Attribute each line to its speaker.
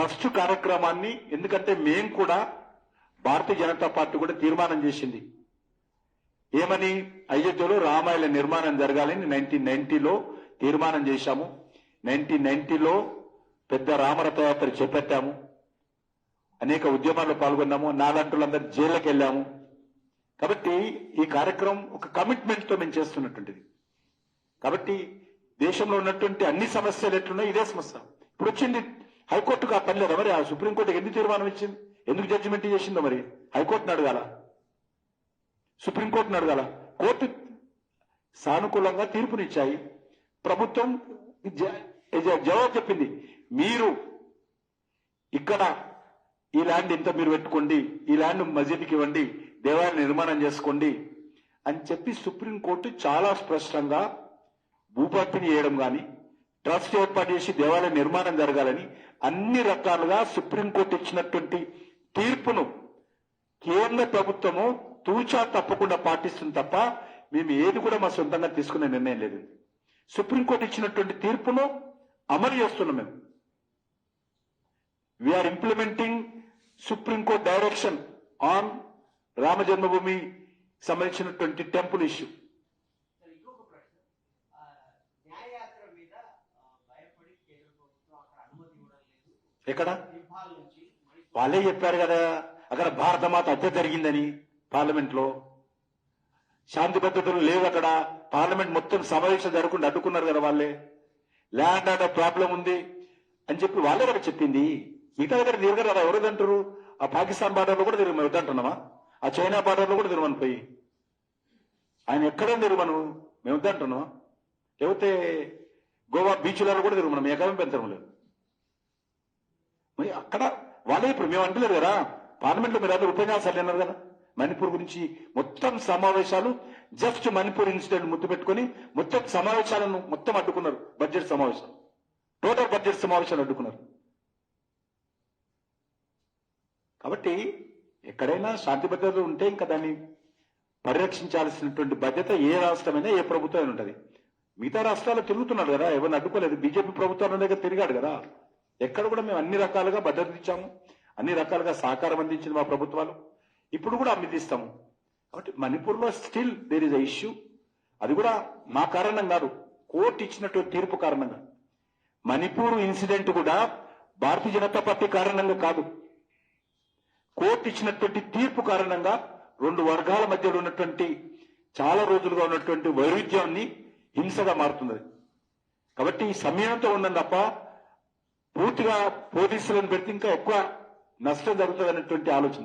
Speaker 1: Trust కార్యక్రమాన్ని ఎందుకంటే మేం కూడా భారతీయ జనతా పార్టీ కూడా తీర్మానం చేసింది. ఏమని అయోధ్యలో రామాయణ నిర్మాణం జరగాలని నైన్టీన్ నైన్టీలో తీర్మానం చేశాము. నైన్టీన్ నైన్టీలో పెద్ద రామరథయాత్ర చేపట్టాము. అనేక ఉద్యమాల్లో పాల్గొన్నాము. నాలంటులందరూ జైళ్ళకి వెళ్ళాము కాబట్టి ఈ కార్యక్రమం ఒక కమిట్మెంట్తో మేము చేస్తున్నటువంటిది. కాబట్టి దేశంలో ఉన్నటువంటి అన్ని సమస్యలు ఎట్లున్నాయి ఇదే సమస్య. ఇప్పుడు వచ్చింది హైకోర్టుకు ఆ పని లేదా మరి ఆ సుప్రీంకోర్టుకి ఎందుకు తీర్మానం ఇచ్చింది? ఎందుకు జడ్జిమెంట్ చేసిందో మరి? హైకోర్టును అడగాల? సుప్రీంకోర్టును అడగాల? కోర్టు సానుకూలంగా తీర్పునిచ్చాయి. ప్రభుత్వం జవాబు చెప్పింది. మీరు ఇక్కడ ఈ ల్యాండ్ ఇంత మీరు పెట్టుకోండి ఈ ల్యాండ్ మసీద్కి ఇవ్వండి దేవాలయం నిర్మాణం చేసుకోండి అని చెప్పి సుప్రీంకోర్టు చాలా స్పష్టంగా భూపతిని చేయడం కానీ ట్రస్ట్ ఏర్పాటు చేసి దేవాలయ నిర్మాణం జరగాలని అన్ని రకాలుగా సుప్రీంకోర్టు ఇచ్చినటువంటి తీర్పును కేంద్ర ప్రభుత్వము తూచా తప్పకుండా పాటిస్తుంది తప్ప మేము ఏది కూడా మా సొంతంగా తీసుకునే నిర్ణయం లేదు. సుప్రీంకోర్టు ఇచ్చినటువంటి తీర్పును అమలు చేస్తున్నాం మేము. We are implementing supreme court direction on Rama Janmabhoomi సంబంధించినటువంటి టెంపుల్ ఇష్యూ
Speaker 2: సార్ ఇంకొక ప్రశ్న ఆ, న్యాయయాత్ర మీద ఆ, భయపడి కేంద్ర ప్రభుత్వం అక్కడ అనుమతి ఇవ్వడం లేదు
Speaker 1: ఎక్కడ? వాళ్ళే చెప్పారు కదా అక్కడ భారత మాత హత్య జరిగిందని పార్లమెంట్లో శాంతి భద్రతలు లేవు అక్కడ. పార్లమెంట్ మొత్తం సమావేశం జరగకుండా అడ్డుకున్నారు కదా వాళ్ళే. ల్యాండ్ ఆర్డర్ ప్రాబ్లం ఉంది అని చెప్పి వాళ్ళే కదా చెప్పింది. మిగతా దగ్గర తిరగరు కదా ఎవరు అంటారు ఆ పాకిస్తాన్ బార్డర్లో కూడా తిరుగు మేము వద్దంటున్నామా ఆ చైనా బార్డర్లో కూడా తిరగమని పోయి. ఆయన ఎక్కడ తిరగమను మేము వద్దంటున్నామా లేకపోతే గోవా బీచ్లలో కూడా తిరగమను మేము ఎక్కడ పెంచడం లేదు. అక్కడ వాళ్ళే ఇప్పుడు మేము అంటలేదు కదా. పార్లమెంట్లో మీరు అందరూ ఉపన్యాసాలు విన్నారు కదా. మణిపూర్ గురించి మొత్తం సమావేశాలు జస్ట్ మణిపూర్ ఇన్సిడెంట్ ముద్దు పెట్టుకొని మొత్తం సమావేశాలను మొత్తం అడ్డుకున్నారు. బడ్జెట్ సమావేశం టోటల్ బడ్జెట్ సమావేశాలు అడ్డుకున్నారు. కాబట్టి ఎక్కడైనా శాంతి భద్రతలు ఉంటే ఇంకా దాన్ని పరిరక్షించాల్సినటువంటి బాధ్యత ఏ రాష్ట్రమైనా ఏ ప్రభుత్వం అయినా ఉంటది. మిగతా రాష్ట్రాలు తిరుగుతున్నాడు కదా. ఎవరిని అడ్డుకోలేదు. బీజేపీ ప్రభుత్వం తిరిగాడు కదా. ఎక్కడ కూడా మేము అన్ని రకాలుగా భద్రత ఇచ్చాము. అన్ని రకాలుగా సహకారం అందించింది మా ప్రభుత్వాలు. ఇప్పుడు కూడా అందిస్తాము. కాబట్టి మణిపూర్లో still there is a issue అది కూడా మా కారణం కాదు. కోర్టు ఇచ్చినటువంటి తీర్పు కారణంగా. మణిపూర్ ఇన్సిడెంట్ కూడా భారతీయ జనతా పార్టీ కారణంగా కాదు. కోర్టు ఇచ్చినటువంటి తీర్పు కారణంగా రెండు వర్గాల మధ్యలో ఉన్నటువంటి చాలా రోజులుగా ఉన్నటువంటి వైరుధ్యాన్ని హింసగా మారుతున్నది. కాబట్టి ఈ సమయంతో ఉండం తప్ప పూర్తిగా పోలీసులను పెడితే ఇంకా ఎక్కువ నష్టం జరుగుతుంది అనేటువంటి ఆలోచన.